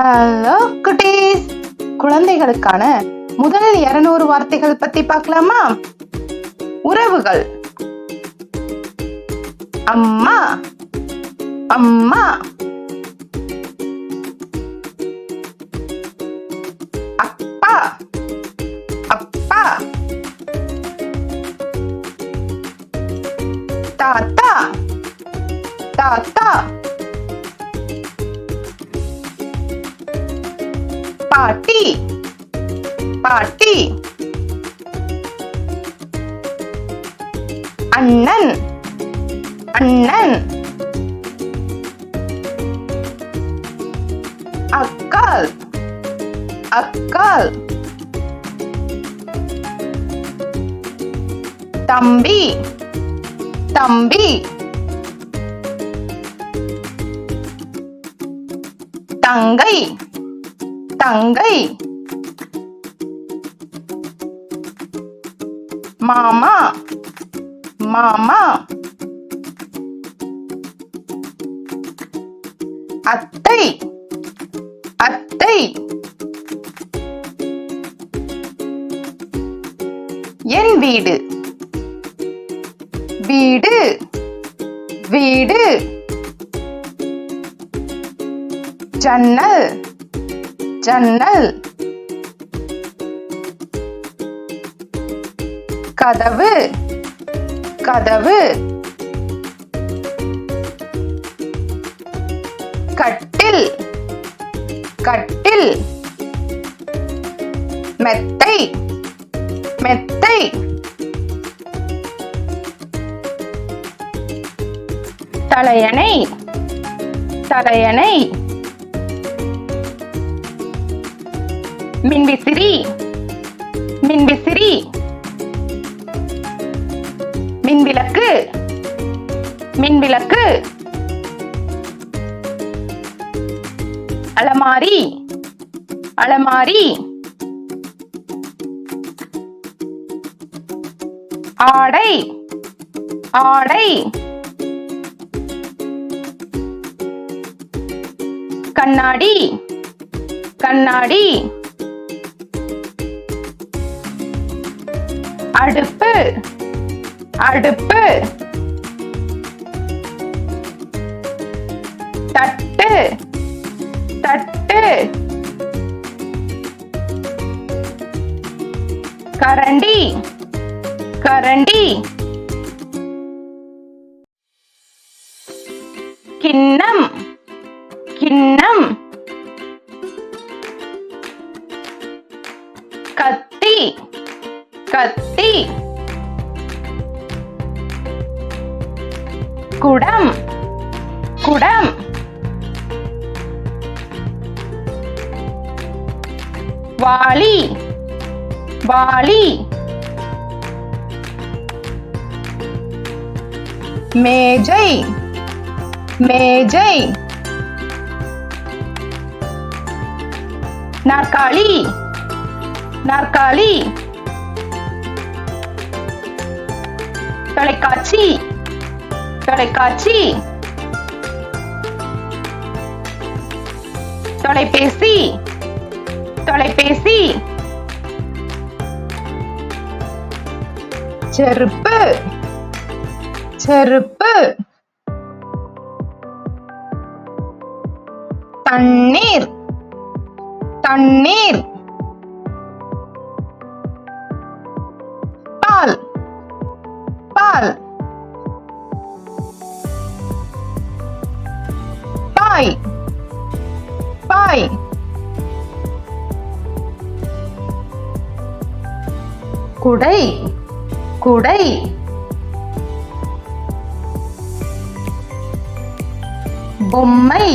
Hello குட்டீஸ் குழந்தைகளுக்கான முதல் இருநூறு வார்த்தைகள் பத்தி பார்க்கலாமா? உறவுகள். அம்மா. அம்மா. அப்பா. அப்பா. தாத்தா. தாத்தா. பாட்டி. பாட்டி. அண்ணன். அண்ணன். அக்கால் அக்கால் தம்பி. தம்பி. தங்கை. தங்கை. மாமா. மாமா. அத்தை. அத்தை. என் வீடு. வீடு. வீடு. ஜன்னல். ஜன்னல். கதவு. கதவு. கட்டில். கட்டில். மெத்தை. மெத்தை. தலையணை. தலையணை. மின்விசிறி மின்விசிறி மின்விளக்கு. மின்விளக்கு. அலமாரி. அலமாரி. ஆடை. ஆடை. கண்ணாடி. கண்ணாடி. அடுப்பு. அடுப்பு. தட்டு. தட்டு. கரண்டி. கரண்டி. கிண்ணம். கிண்ணம். கத்தி. கத்தி குடம் குடம் வாளி வாளி மேஜை மேஜை நாற்காலி நாற்காலி தொலைக்காட்சி. தொலைக்காட்சி. தொலைபேசி. தொலைபேசி. செருப்பு. செருப்பு. தண்ணீர். தண்ணீர். பால். பால் பாய் பாய் குடை குடை பொம்மை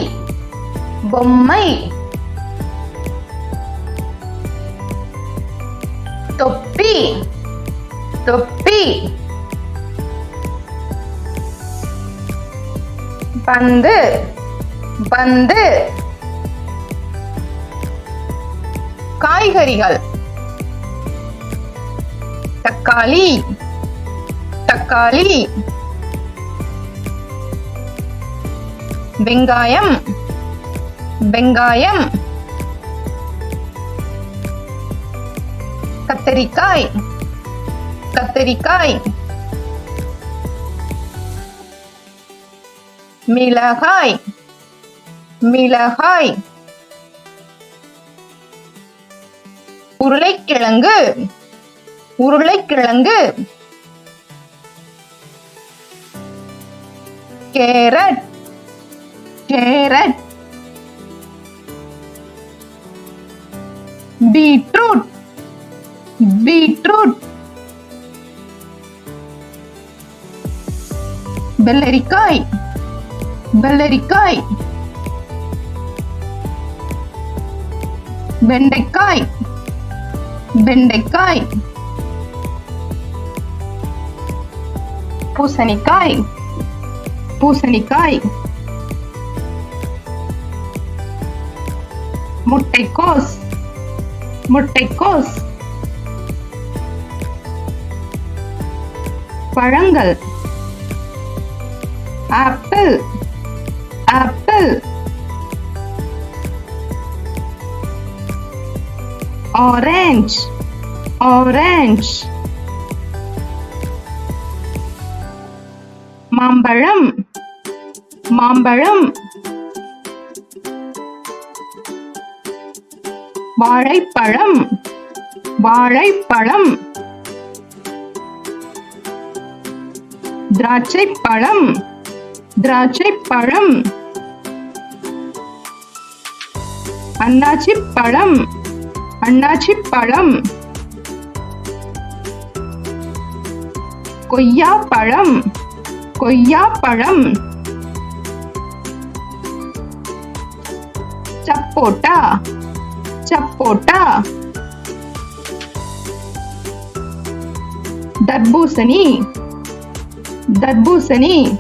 பொம்மை தொப்பி தொப்பி பந்து பந்து காய்கறிகள். தக்காளி தக்காளி வெங்காயம் வெங்காயம் கத்தரிக்காய் கத்தரிக்காய். மிளகாய். மிளகாய். உருளைக்கிழங்கு. உருளைக்கிழங்கு. கேரட். கேரட். பீட்ரூட். பீட்ரூட். வெள்ளரிக்காய். வெள்ளரிக்காய். வெண்டைக்காய். வெண்டைக்காய். பூசணிக்காய். பூசணிக்காய். முட்டைக்கோஸ். முட்டைக்கோஸ். பழங்கள். ஆப்பிள். Apple. Orange. Orange. மாம்பழம் மாம்பழம் வாழைப்பழம் வாழைப்பழம் திராட்சை பழம் திராட்சை பழம் அண்ணாச்சி பழம் அண்ணாச்சி பழம் கொய்யா பழம் கொய்யா பழம் சப்போட்டா. சப்போட்டா. தர்பூசணி. தர்பூசணி.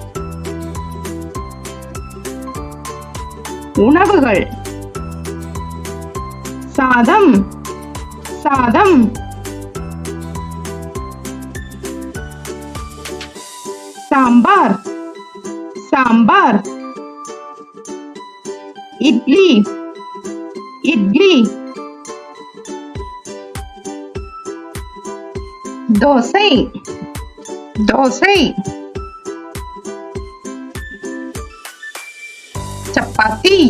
உணவுகள். साधम साधम। सांबार सांबार। इडली इडली। दोसे दोसे। चपाती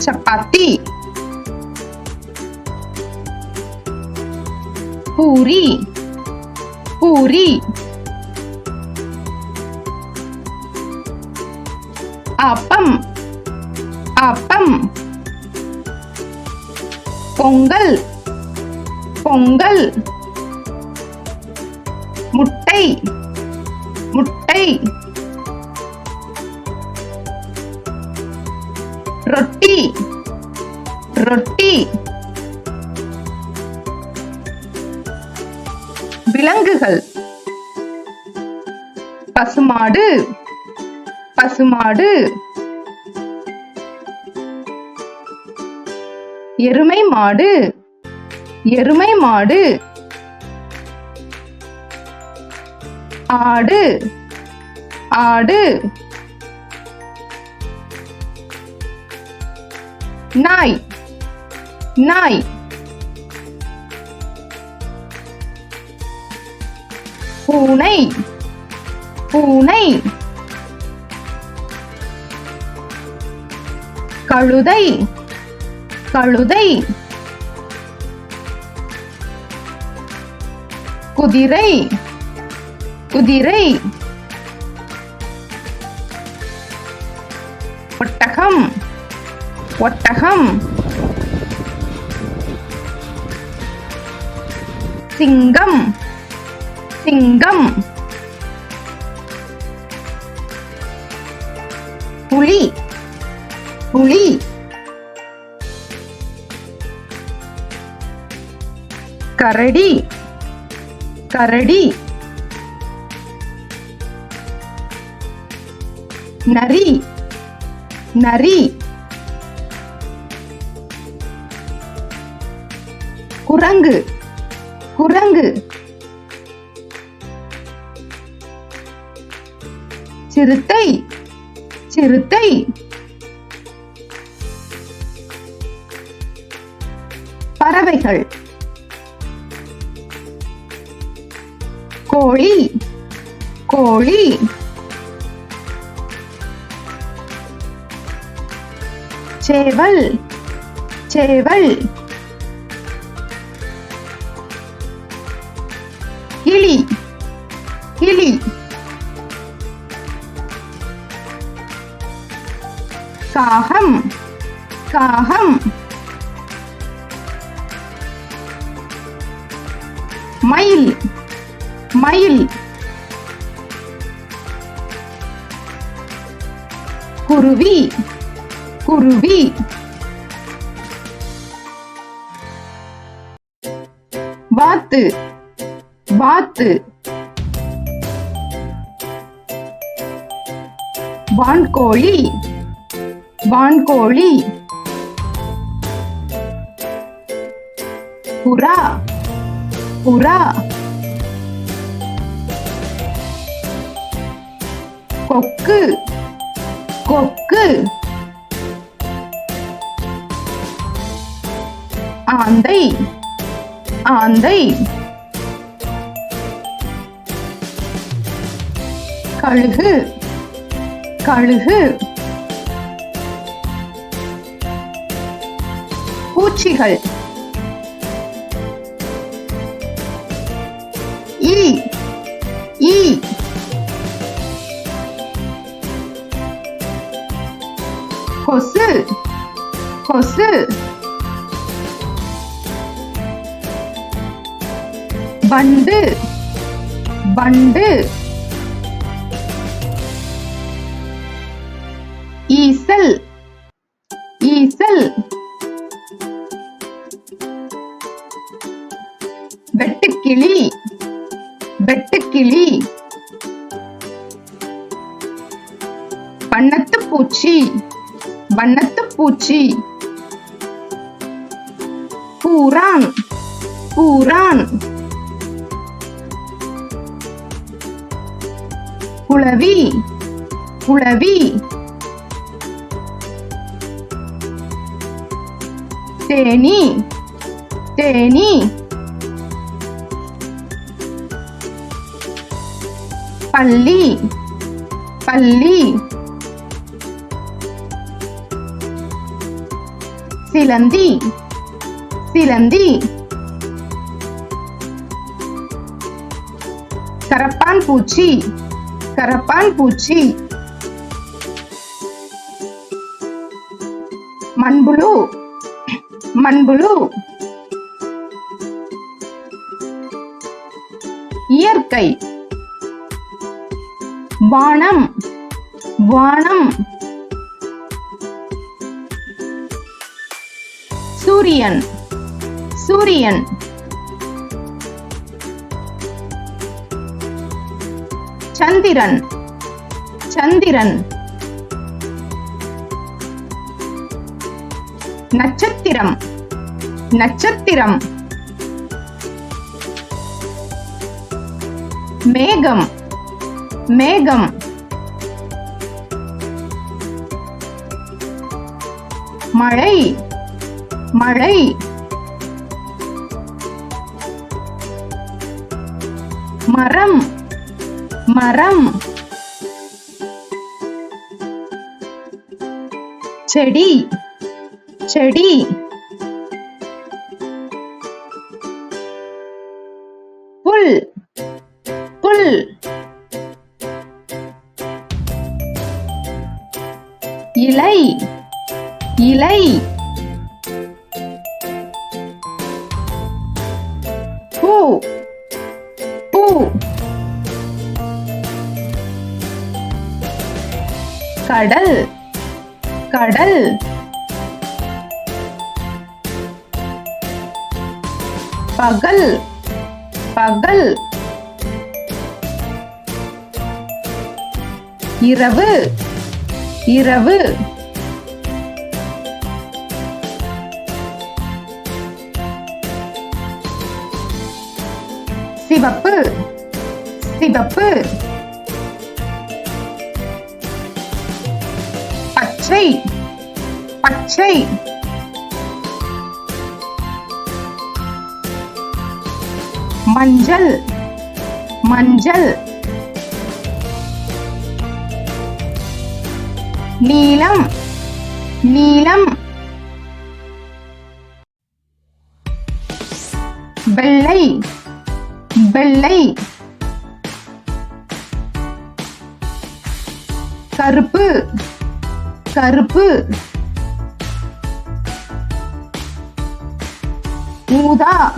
चपाती। பூரி. பூரி. அப்பம். அப்பம். பொங்கல். பொங்கல். முட்டை. முட்டை. ரொட்டி. ரொட்டி. விலங்குகள். பசுமாடு பசுமாடு. எருமை மாடு எருமை மாடு. ஆடு ஆடு. நாய் நாய். பூனை. பூனை. கழுதை. கழுதை. குதிரை. குதிரை. ஒட்டகம். ஒட்டகம். சிங்கம். சிங்கம். புலி. புலி. கரடி. கரடி. நரி. நரி. குரங்கு. குரங்கு. சிறுத்தை சிறுத்தை. பறவைகள். கோழி கோழி. சேவல் சேவல். குருவி. குருவி. வாத்து. வாத்து. வான்கோழி. வான்கோழி. புறா. புறா. கொக்கு. கொக்கு. ஆந்தை. ஆந்தை. கழுகு. கழுகு. பூச்சிகள். ஈ. ஈ. கொசு கொசு பண்டு பண்டு ஈசல் ஈசல் வெட்டுக்கிளி வெட்டுக்கிளி பண்ணத்து பூச்சி வண்ணத்து பூச்சி. பூரான் பூரான். குளவி குளவி தேனி தேனி. பள்ளி பள்ளி. சிலந்தி. சிலந்தி. கரப்பான் பூச்சி. கரப்பான் பூச்சி. மண்புழு. மண்புழு. இயற்கை. வானம். வானம். சூரியன். சூரியன். சந்திரன். சந்திரன். நட்சத்திரம். நட்சத்திரம். மேகம். மேகம். மழை. மழை. மரம். மரம். செடி. செடி. கடல். கடல். பகல். பகல். இரவு. இரவு. சிவப்பு. சிவப்பு. பச்சை. பச்சை. மஞ்சள். மஞ்சள். நீலம். நீலம். வெள்ளை. வெள்ளை. கருப்பு. கருப்பு. ஊதா.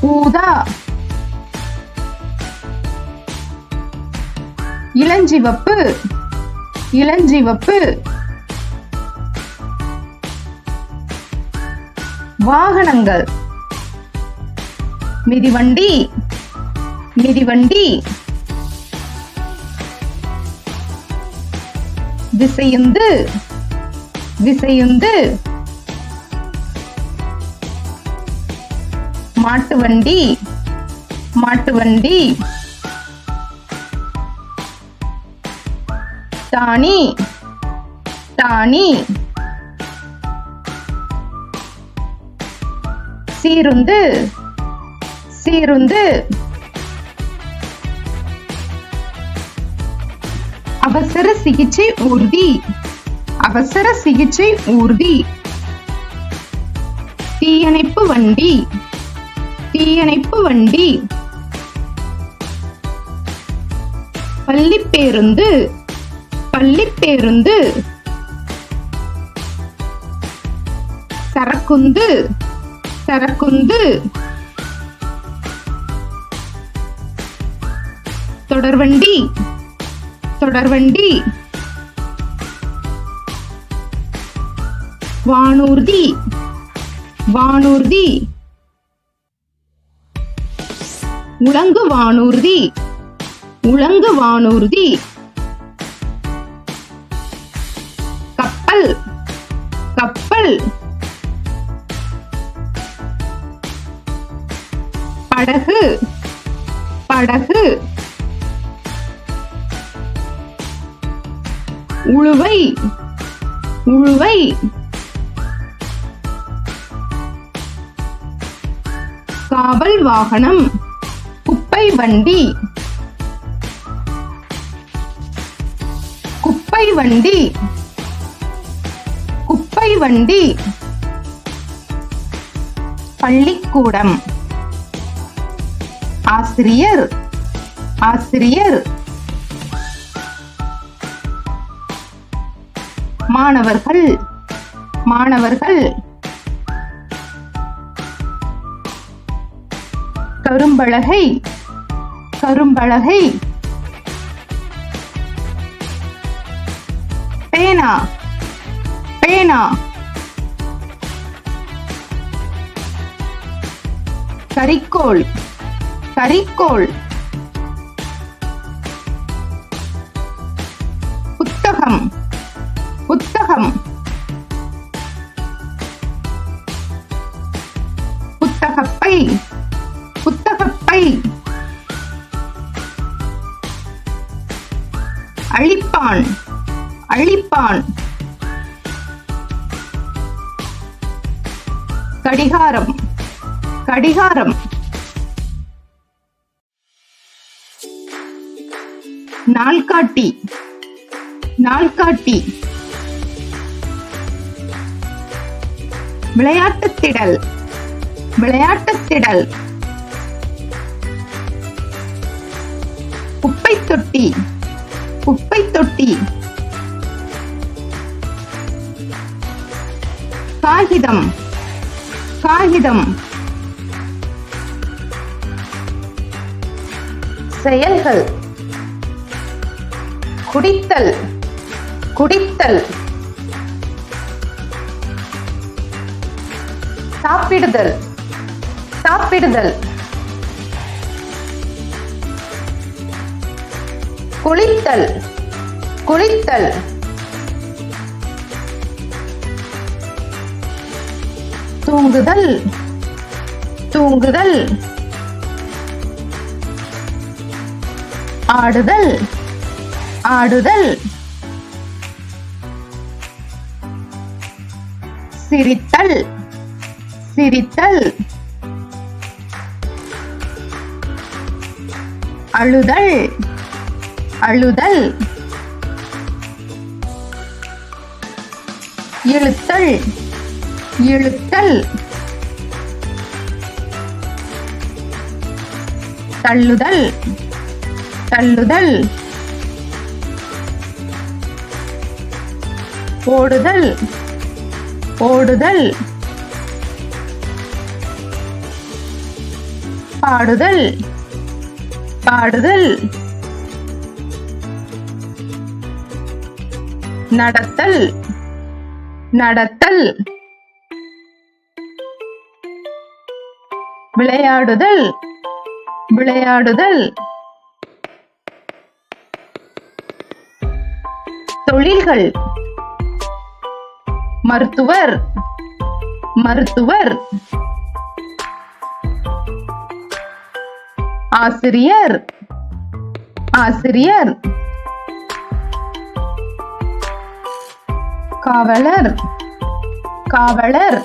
ஊதா. இளஞ்சிவப்பு. இளஞ்சிவப்பு. வாகனங்கள். மிதிவண்டி. மிதிவண்டி. விசையுந்து விசையுந்து மாட்டு வண்டி மாட்டு வண்டி தானி தானி சீருந்து சீருந்து அவசர சிகிச்சை ஊர்தி. அவசர சிகிச்சை ஊர்தி. தீயணைப்பு வண்டி. தீயணைப்பு வண்டி. பள்ளி பேருந்து பள்ளி பேருந்து சரக்குந்து. சரக்குந்து. தொடர்வண்டி. தொடர்வண்டி வானூர்தி. வானூர்தி. உலங்கு வானூர்தி. உலங்கு வானூர்தி. கப்பல். கப்பல். படகு. படகு. உழுவை. உழுவை. காவல் வாகனம். குப்பை வண்டி. குப்பை வண்டி. குப்பை வண்டி. பள்ளிக்கூடம். ஆசிரியர். ஆசிரியர். மாணவர்கள் மாணவர்கள். கரும்பலகை கரும்பலகை. பேனா பேனா. கரிக்கோள் கரிக்கோள் கடிகாரம். கடிகாரம். நாள்காட்டி. நாள்காட்டி. விளையாட்டு திடல் விளையாட்டு திடல் குப்பை தொட்டி குப்பை தொட்டி காகிதம். காகிதம் செயல்கள். குடித்தல். குடித்தல். சாப்பிடுதல். சாப்பிடுதல். குளித்தல். குளித்தல். தூங்குதல் தூங்குதல். ஆடுதல் ஆடுதல். சிரித்தல் சிரித்தல். அழுதல் அழுதல். இழுத்தல். இழுத்தல் தள்ளுதல். தள்ளுதல். ஓடுதல் ஓடுதல் பாடுதல். பாடுதல். நடத்தல். நடத்தல். விளையாடுதல். விளையாடுதல். தொழில்கள். மருத்துவர். மருத்துவர். ஆசிரியர். ஆசிரியர். காவலர். காவலர்.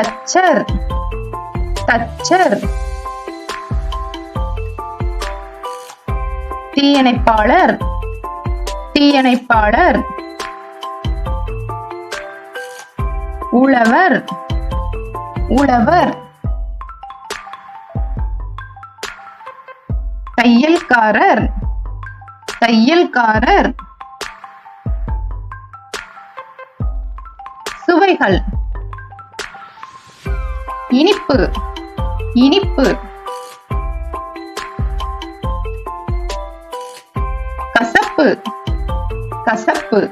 தச்சர். தச்சர். தீயணைப்பாளர். தீயணைப்பாளர். உழவர். உழவர். தையல்காரர். தையல்காரர். சுவைகள். இனிப்பு. இனிப்பு. கசப்பு. கசப்பு.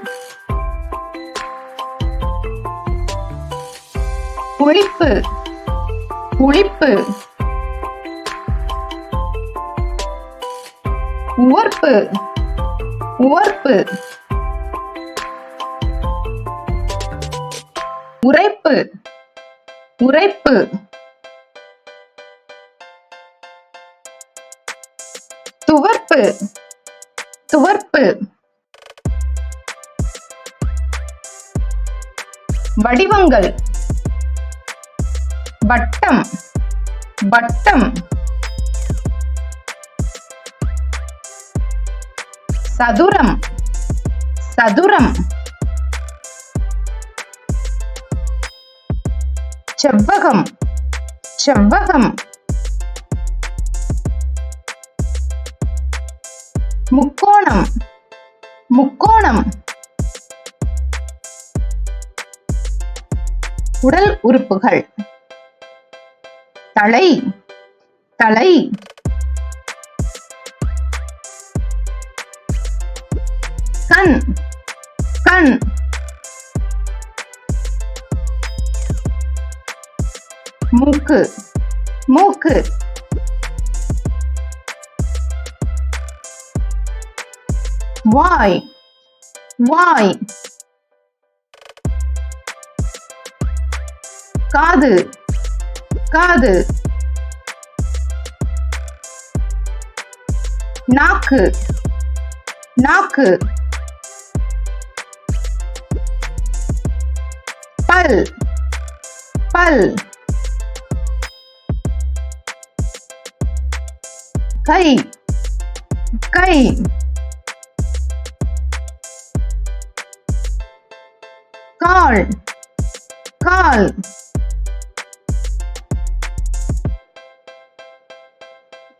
புளிப்பு. புளிப்பு. உவர்ப்பு. உவர்ப்பு. உரைப்பு உரைப்பு. துவர்ப்பு. துவர்ப்பு. வடிவங்கள். வட்டம். வட்டம். சதுரம். சதுரம். செவ்வகம். செவ்வகம். முக்கோணம். முக்கோணம். உடல் உறுப்புகள். தலை. தலை. கண். கண். மூக்கு மூக்கு. வாய் வாய். காது காது. நாக்கு நாக்கு. பல் பல். கை கை கால் கால்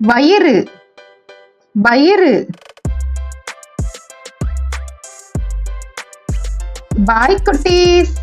வயிறு。வயிறு。பாய் குட்டீஸ்